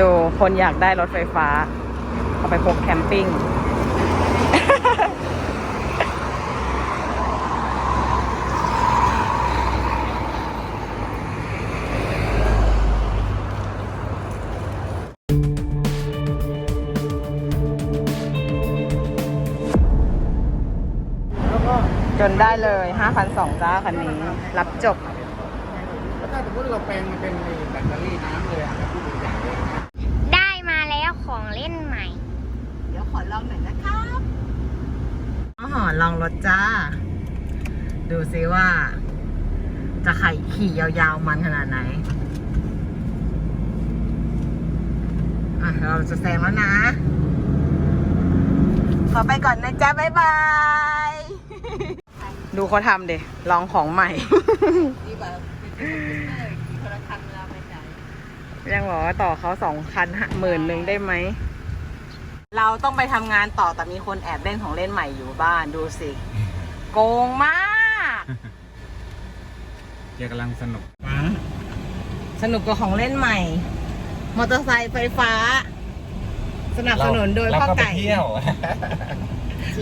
ดูคนอยากได้รถไฟฟ้า เอาไปพกแคมปิ้ง จนได้เลย 5,200จ้าคันนี้ รับจบแล้วถ้าสมมติเราแปลงมันเป็นแบตเตอรี่น้ำเลยอะแบบผู้บริจาคเลย ได้มาแล้วของเล่นใหม่ เดี๋ยวขอ ลองหน่อยนะครับอ๋อลองรถจ้า ดูซิว่า จะไข่ขี่ยาวๆมันขนาดไหน อะ เราจะแซงแล้วนะ ขอไปก่อนนะจ๊ะบ๊ายบาย ดูเขาทำเดลองของใหม่ยังบอกว่าต่อเขาสองคันหมื่นหนึ่งได้ไหม เราต้องไปทำงานต่อแต่มีคนแอบเล่นของเล่นใหม่อยู่บ้านดูสิ โกงมาก เดี๋ยวกำลังสนุกสนุกกับของเล่นใหม่ มอเตอร์ไซค์ไฟฟ้า สนับสนุนโดยพ่อไก่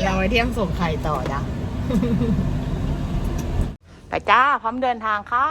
เราไปเที่ยงส่งไข่ต่อจ้ะ ไปจ้า พร้อมเดินทางค่ะ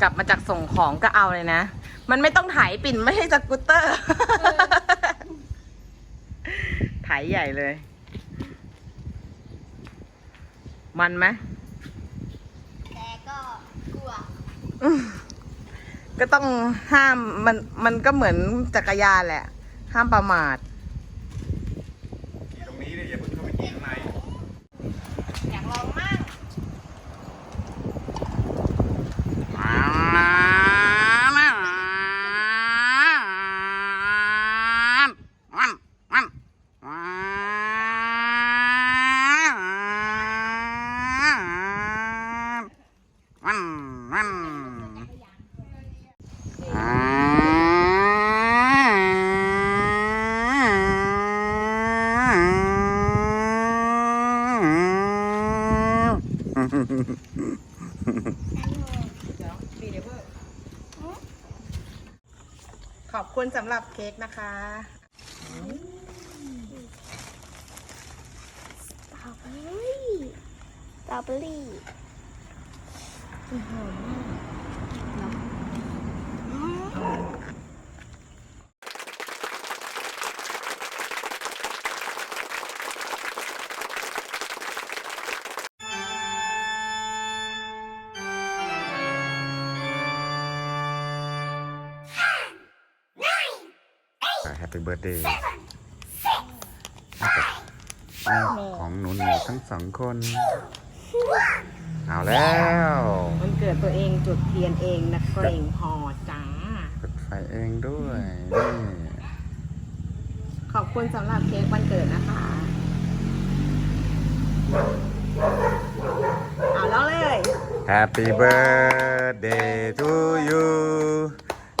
กลับมาจากส่งของก็เอาเลยนะ มันไม่ต้องถ่ายปิ่นไม่ใช่สกูตเตอร์ถ่ายใหญ่เลย มันไหมแต่ก็กลัว ก็ต้องห้ามมันมันก็เหมือนจักรยานแหละ ห้ามประมาท ตรงนี้เนี่ยอย่าเพิ่งเข้าไปกินข้างใน อยากลองมั่งข อบคุณสำหรับเค้กนะคะสตรอเบอรี่สตรอเบอรี่หอมมาก แฮปปี้เบิร์ดเดย์ของหนูหนูทั้งสองคน เอาแล้ววันเกิดตัวเองจุดเทียนเองนะเกรงพอจ้าเปิดไฟเองด้วยนี่ขอบคุณสำหรับเค้กวันเกิดนะคะเอาแล้วเลย Happy birthday to you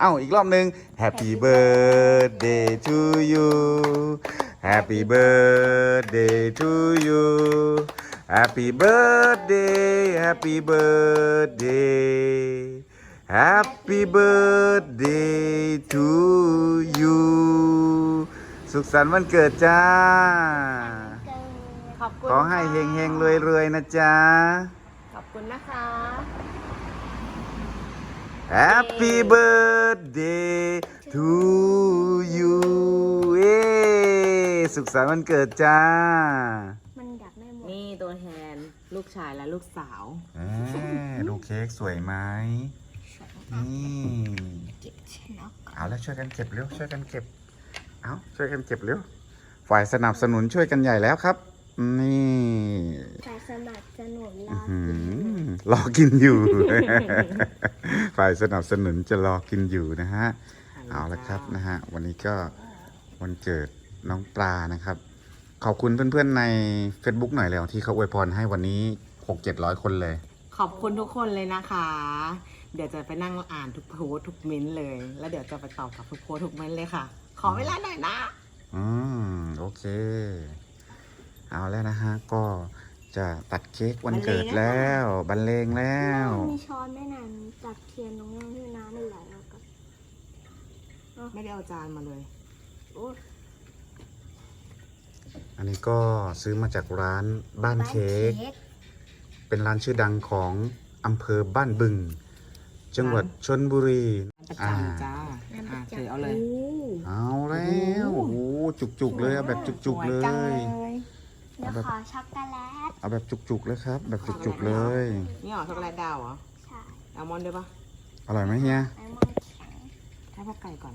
เอ้าอีกรอบหนึ่ง Happy birthday to you Happy birthday to you Happy birthday Happy birthday Happy birthday to you สุขสันต์วันเกิดจ้า ขอบคุณขอให้เฮงเฮงรวยรวยๆนะจ๊ะ ขอบคุณนะคะ Happy birthday to you เอ้สุขสันต์วันเกิดจ้า มันอยากได้หมดนี่ตัวแทนลูกชายและลูกสาวเอ้ดูเค้กสวยไหมนี่เก็บชนะเอาแล้วช่วยกันเก็บเร็วช่วยกันเก็บ เอาช่วยกันเก็บเร็วฝ่ายสนับสนุนช่วยกันใหญ่แล้วครับ นี่สายสมัครสนุนรออื้อหือ รอกินอยู่ ฝ่ายสนับสนุนจะรอกินอยู่นะฮะ เอาละครับนะฮะ วันนี้ก็วันเกิดน้องปลานะครับ ขอบคุณเพื่อนๆใน Facebook หน่อยแล้วที่เขาอวยพรให้วันนี้หกเจ็ดร้อยคนเลย ขอบคุณทุกคนเลยนะคะ เดี๋ยวจะไปนั่งอ่านทุกโพสต์ทุกเม้นต์เลย แล้วเดี๋ยวจะไปตอบกับทุกโพสต์ทุกเม้นต์เลยค่ะ ขอเวลาหน่อยนะ อืม โอเค เอาแล้วนะฮะ ก็ จะตัดเค้กวันเกิดแล้วบรรเลงแล้วมีช้อนไม่นานตัดเทียนตรงนั้นที่น้ำมันไหลออกกันไม่ได้เอาจานมาเลยโอ้อันนี้ก็ซื้อมาจากร้านบ้านเค้กเป็นร้านชื่อดังของอำเภอบ้านบึง จังหวัดชนบุรีประอ่าจำจ้าน้ำอ่าจัถือเอาเลยเอาแล้วโอ้โหจุกๆเลยเอาแบบจุกๆเลสวจังยเดี๋ยวขอช็อกโกแลต เอาแบบจุกๆเลยครับ แบบจุกๆเลย นี่เหรอช็อกโกแลตดาวเหรอใช่อัลมอนด์ด้วยปะอร่อยไหมเฮียไอมอนแข็งให้พ่อไก่ก่อน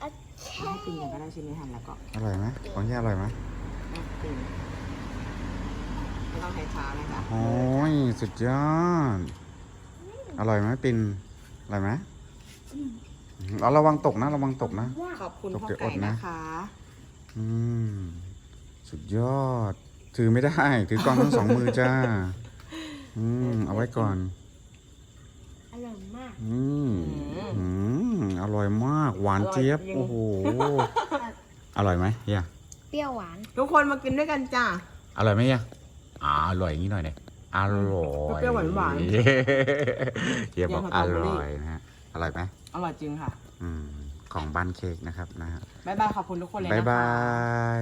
โอเคให้ปินอย่างก็ได้ชิ้นนี้หั่นแล้วก็อร่อยไหมของเฮียอร่อยไหมให้ปินไม่ต้องใช้ช้านะจ๊ะโอ้ยสุดยอดอร่อยไหมปินอร่อยไหมเอาระวังตกนะระวังตกนะขอบคุณตกพ่อเดี๋ยวอไก่ดนะนะคะ อืม สุดยอด ถือไม่ได้ ถือกล้องทั้งสองมือจ้า อืมเอาไว้ก่อน อร่อยมาก อืมอืมอร่อยมาก หวานเจี๊ยบ โอ้โห อร่อยไหมเฮียเปรี้ยวหวาน ทุกคนมากินด้วยกันจ้าอร่อยไหมเฮียอ่าอร่อยอย่างนี้หน่อยเนี่ยอร่อยเปรี้ยวหวานๆเฮียบอกเฮียอเขาตอบร่อยนะฮะอร่อยไหมอร่อยจริงค่ะ อืมของบ้านเค้กนะครับนะฮะบ๊ายบายขอบคุณทุกคนเลยนะคะบ๊ายบาย